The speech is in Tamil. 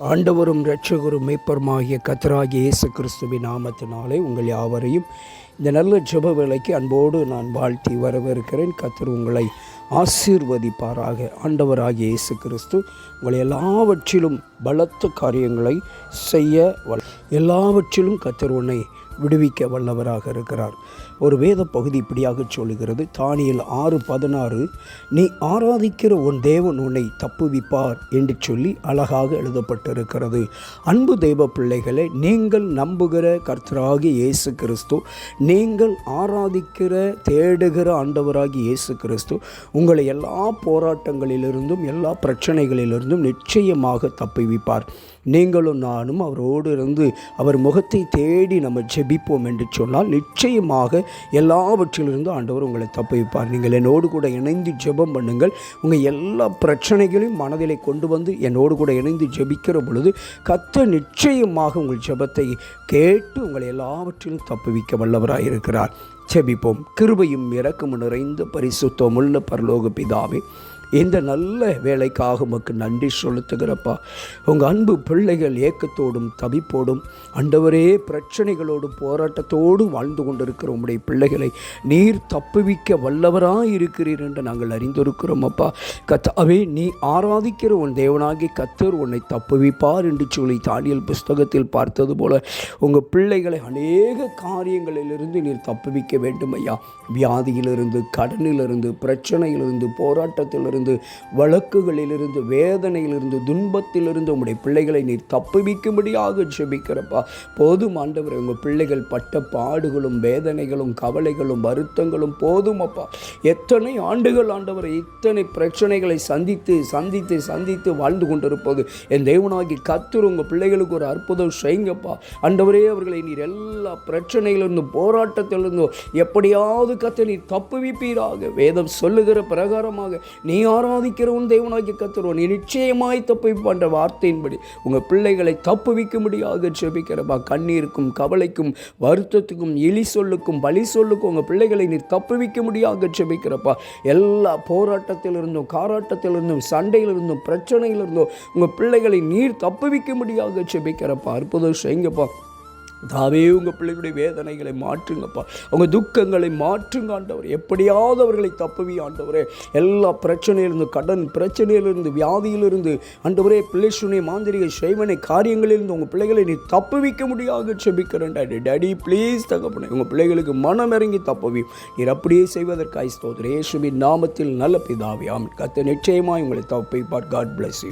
ஆண்டவரும் இரட்சகரும் மேய்ப்பருமாகிய கத்தராகிய இயேசு கிறிஸ்துவின் நாமத்தினாலே உங்கள் யாவரையும் இந்த நல்ல ஜெப வேலைக்கு அன்போடு நான் வாழ்த்தி வரவேற்கிறேன். கத்தர் உங்களை ஆசீர்வதிப்பாராக. ஆண்டவராகிய இயேசு கிறிஸ்து உங்களை எல்லாவற்றிலும் பலத்த காரியங்களை செய்ய எல்லாவற்றிலும் கத்தர் உன்னை விடுவிக்க வல்லவராக இருக்கிறார். ஒரு வேத பகுதி இப்படியாக சொல்லுகிறது. தானியல் ஆறு பதினாறு நீ ஆராதிக்கிற உன் தேவன் உன்னை தப்புவிப்பார் என்று சொல்லி அழகாக எழுதப்பட்டிருக்கிறது. அன்பு தெய்வ பிள்ளைகளை நீங்கள் நம்புகிற கர்த்தராகி இயேசு கிறிஸ்து நீங்கள் ஆராதிக்கிற தேடுகிற ஆண்டவராகி இயேசு கிறிஸ்து உங்களை எல்லா போராட்டங்களிலிருந்தும் எல்லா பிரச்சனைகளிலிருந்தும் நிச்சயமாக தப்புவிப்பார். நீங்களும் நானும் அவரோடு இருந்து அவர் முகத்தை தேடி நம்ம ஜெபிப்போம் என்று சொன்னால் நிச்சயமாக எல்லாவற்றிலிருந்து ஆண்டவர் உங்களை தப்பிப்பார் நீங்கள் என்னோடு கூட இணைந்து ஜெபம் பண்ணுங்கள். உங்கள் எல்லா பிரச்சனைகளையும் மனதிலே கொண்டு வந்து என்னோடு கூட இணைந்து ஜெபிக்கிற பொழுது கத்த நிச்சயமாக உங்கள் ஜெபத்தை கேட்டு உங்களை எல்லாவற்றிலும் தப்புவிக்க வல்லவராக இருக்கிறார். ஜெபிப்போம். கிருபையும் இறக்கமும் நிறைந்த பரிசுத்தமுள்ள பரலோக பிதாவே இந்த நல்ல வேலைக்காக உமக்கு நன்றி செலுத்துகிறப்பா. உங்கள் அன்பு பிள்ளைகள் ஏக்கத்தோடும் தவிப்போடும் அண்டவரே பிரச்சனைகளோடும் போராட்டத்தோடும் வாழ்ந்து கொண்டிருக்கிற உங்களுடைய பிள்ளைகளை நீர் தப்புவிக்க வல்லவராக இருக்கிறீர் என்று நாங்கள் அறிந்திருக்கிறோம் அப்பா கத்தாவே நீ ஆராதிக்கிற உன் தேவனாகி கத்தர் உன்னை தப்புவிப்பார் என்று சொல்லி தானியல் புஸ்தகத்தில் பார்த்தது போல உங்கள் பிள்ளைகளை அநேக காரியங்களிலிருந்து நீர் தப்புவிக்க வேண்டும் ஐயா வியாதியிலிருந்து கடனிலிருந்து பிரச்சனையிலிருந்து போராட்டத்திலிருந்து வழக்குகளிலிருந்து வேதனையிலிருந்து துன்பத்திலிருந்து உங்களுடைய பிள்ளைகளை நீர் தப்புவிக்கும்படியாக ஜெபிக்கிறப்பா. போதும் ஆண்டவர் உங்கள் பிள்ளைகள் பட்ட பாடுகளும் வேதனைகளும் கவலைகளும் வருத்தங்களும் போதும் அப்பா எத்தனை ஆண்டுகள் ஆண்டவர் இத்தனை பிரச்சனைகளை சந்தித்து சந்தித்து சந்தித்து வாழ்ந்து கொண்டிருப்பது. என் தேவனாகி கத்தர் உங்கள் பிள்ளைகளுக்கு ஒரு அற்புதம் செய்யுங்கப்பா. ஆண்டவரே அவர்களை நீர் எல்லா பிரச்சனையிலிருந்தும் போராட்டத்திலிருந்தும் எப்படியாவது கத்த நீர் தப்புவிப்பீராக. வேதம் சொல்லுகிற பிரகாரமாக நீ ஆராதிக்கிற உன் தேவனாகி கத்தருவ நீ நிச்சயமாய் தப்புவிப்பான்ற வார்த்தையின்படி உங்கள் பிள்ளைகளை தப்புவிக்கும்படியாக ஜெபிக்கிறப்பா கண்ணீருக்கும் கவலைக்கும் வருத்தத்துக்கும் எலி சொல்லுக்கும் பலி சொல்லுக்கும் உங்கள் பிள்ளைகளை நீர் தப்புவிக்க முடியாத. ஜெபிக்கிறப்பா எல்லா போராட்டத்திலிருந்தும் காராட்டத்திலிருந்தும் சண்டையிலிருந்தும் பிரச்சனையிலிருந்தும் உங்கள் பிள்ளைகளை நீர் தப்புவிக்க முடியாத. ஜெபிக்கிறப்பா அற்புதம் செய்யுங்கப்பா. தாவே உங்கள் பிள்ளைகளுடைய வேதனைகளை மாற்றுங்கப்பா. அவங்க துக்கங்களை மாற்றுங்க ஆண்டவர். எப்படியாவது அவர்களை தப்புவி ஆண்டவரே. எல்லா பிரச்சனையிலிருந்து கடன் பிரச்சனையிலிருந்து வியாதியிலிருந்து ஆண்டவரே பிள்ளைசுனை மாந்திரிக சைவனை காரியங்களிலிருந்து உங்கள் பிள்ளைகளை நீ தப்புவிக்க முடியாது. செபிக்கிறேன் டாடி. டாடி ப்ளீஸ் தகப்பனே. உங்கள் பிள்ளைகளுக்கு மனம் இறங்கி தப்புவி. நீர் அப்படியே செய்வதற்காய் ஸ்தோத்திர இயேசுவின் நாமத்தில் நல்ல பிதாவே ஆமென். கத்த நிச்சயமாய் உங்களை தப்புவிப்பார். God bless you